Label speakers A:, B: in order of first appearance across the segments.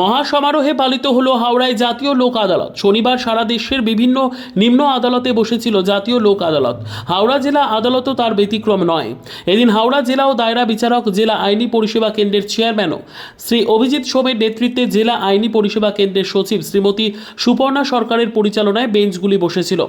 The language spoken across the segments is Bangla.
A: মহাসমারোহে পালিত হলো হাওড়ায় জাতীয় লোক আদালত। শনিবার সারা দেশের বিভিন্ন নিম্ন আদালতে বসেছিল জাতীয় লোক আদালত। হাওড়া জেলা আদালতও তার ব্যতিক্রম নয়। এদিন হাওড়া জেলা ও দায়রা বিচারক জেলা আইনি পরিষেবা কেন্দ্রের চেয়ারম্যানও শ্রী অভিজিৎ সোমের নেতৃত্বে জেলা আইনি পরিষেবা কেন্দ্রের সচিব শ্রীমতী সুপর্ণা সরকারের পরিচালনায় বেঞ্চগুলি বসেছিল।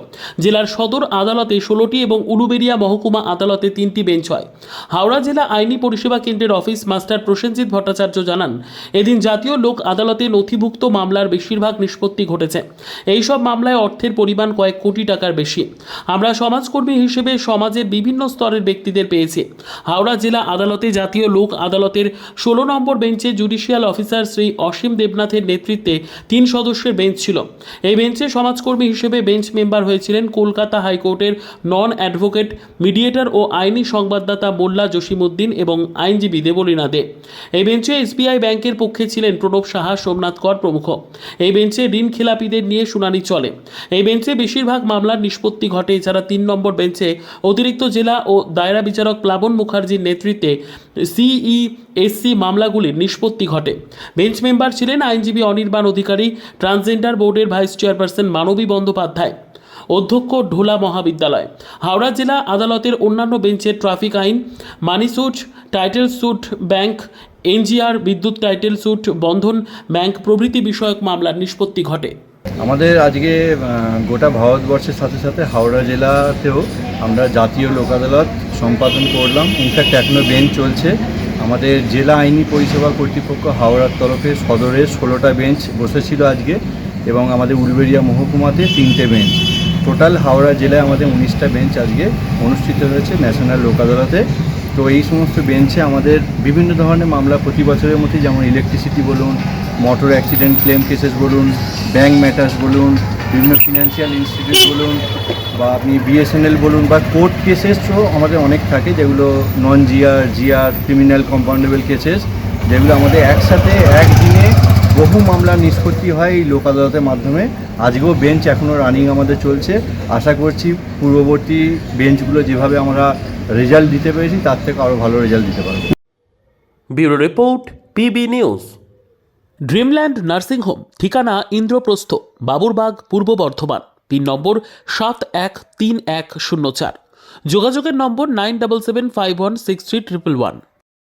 A: জেলার সদর আদালতে ষোলোটি এবং উলুবেরিয়া মহকুমা আদালতে তিনটি বেঞ্চ হয়। হাওড়া জেলা আইনি পরিষেবা কেন্দ্রের অফিস মাস্টার প্রসেনজিৎ ভট্টাচার্য জানান, এদিন জাতীয় লোক আদালতে নথিভুক্ত মামলার বেশিরভাগ নিষ্পত্তি ঘটেছে। এই সব মামলায় অর্থের পরিমাণ কয়েক কোটি টাকার বেশি। আমরা সমাজকর্মী হিসেবে সমাজের বিভিন্ন স্তরের ব্যক্তিদের পেয়েছি। হাওড়া জেলা আদালতে জাতীয় লোক আদালতের ষোলো নম্বর বেঞ্চে জুডিশিয়াল অফিসার শ্রী অসীম দেবনাথের নেতৃত্বে তিন সদস্যের বেঞ্চ ছিল। এই বেঞ্চে সমাজকর্মী হিসেবে বেঞ্চ মেম্বার হয়েছিলেন কলকাতা হাইকোর্টের নন অ্যাডভোকেট, মিডিয়েটর ও আইনি সংবাদদাতা মোল্লা জসিমউদ্দিন এবং আইনজীবী দেবলীনা দে। এই বেঞ্চে এসবিআই ব্যাংকের পক্ষে ছিলেন প্রণব সাহা। সোমনাথ কর প্রমুখ। এই বেঞ্চে ঋণ খেলাপিদের নিয়ে শুনানি চলে। এই বেঞ্চে বেশিরভাগ মামলার নিষ্পত্তি ঘটে, এছাড়া তিন নম্বর বেঞ্চে অতিরিক্ত জেলা ও দায়রা বিচারক প্লাবন মুখার্জির নেতৃত্বে সিই এসসি মামলাগুলির নিষ্পত্তি ঘটে। বেঞ্চ মেম্বার ছিলেন আইনজীবী অনির্বাণ অধিকারী, ট্রান্সজেন্ডার বোর্ডের ভাইস চেয়ারপারসন মানবী বন্দ্যোপাধ্যায়। অধ্যক্ষ ঢোলা মহাবিদ্যালয়। হাওড়া জেলা আদালতের অন্যান্য বেঞ্চে ট্রাফিক আইন money suit title suit bank NGR বিদ্যুৎ টাইটেল সুট বন্ধন, ব্যাংক প্রভৃতি বিষয়ক মামলার নিষ্পত্তি ঘটে।
B: আমাদের আজকে গোটা ভারতবর্ষের সাথে সাথে হাওড়া জেলাতেও আমরা জাতীয় লোক আদালত সম্পাদন করলাম। ইনফ্যাক্ট এখনও বেঞ্চ চলছে। আমাদের জেলা আইনি পরিষেবা কর্তৃপক্ষ হাওড়ার তরফে সদরে ষোলোটা বেঞ্চ বসেছিল আজকে এবং আমাদের উলবেড়িয়া মহকুমাতে তিনটে বেঞ্চ টোটাল হাওড়া জেলায় আমাদের উনিশটা বেঞ্চ আজকে অনুষ্ঠিত হয়েছে ন্যাশনাল লোক আদালতে তো এই সমস্ত বেঞ্চে আমাদের বিভিন্ন ধরনের মামলা প্রতি বছরের মধ্যে যেমন ইলেকট্রিসিটি বলুন মোটর অ্যাক্সিডেন্ট ক্লেম কেসেস বলুন ব্যাংক ম্যাটার্স বলুন, বিভিন্ন ফিনান্সিয়াল ইনস্টিটিউট বলুন, বা আপনি বিএসএনএল বলুন, বা কোর্ট কেসেসও আমাদের অনেক থাকে, যেগুলো non GR GR criminal compoundable cases যেগুলো আমাদের একসাথে একদিনে বহু মামলা নিষ্পত্তি হয় এই লোক আদালতের মাধ্যমে। আজকেও বেঞ্চ এখনও রানিং আমাদের চলছে। আশা করছি পূর্ববর্তী বেঞ্চগুলো যেভাবে আমরা রেজাল্ট দিতে পেরেছি তার থেকে আরও ভালো রেজাল্ট দিতে পারব।
A: Bureau report PB news. Dreamland nursing home ঠিকানা ইন্দ্রপ্রস্থ বাবুরবাগ পূর্ব বর্ধমান পিন নম্বর সাত এক তিন এক শূন্য চার। যোগাযোগের নম্বর nine double seven five one six three triple one.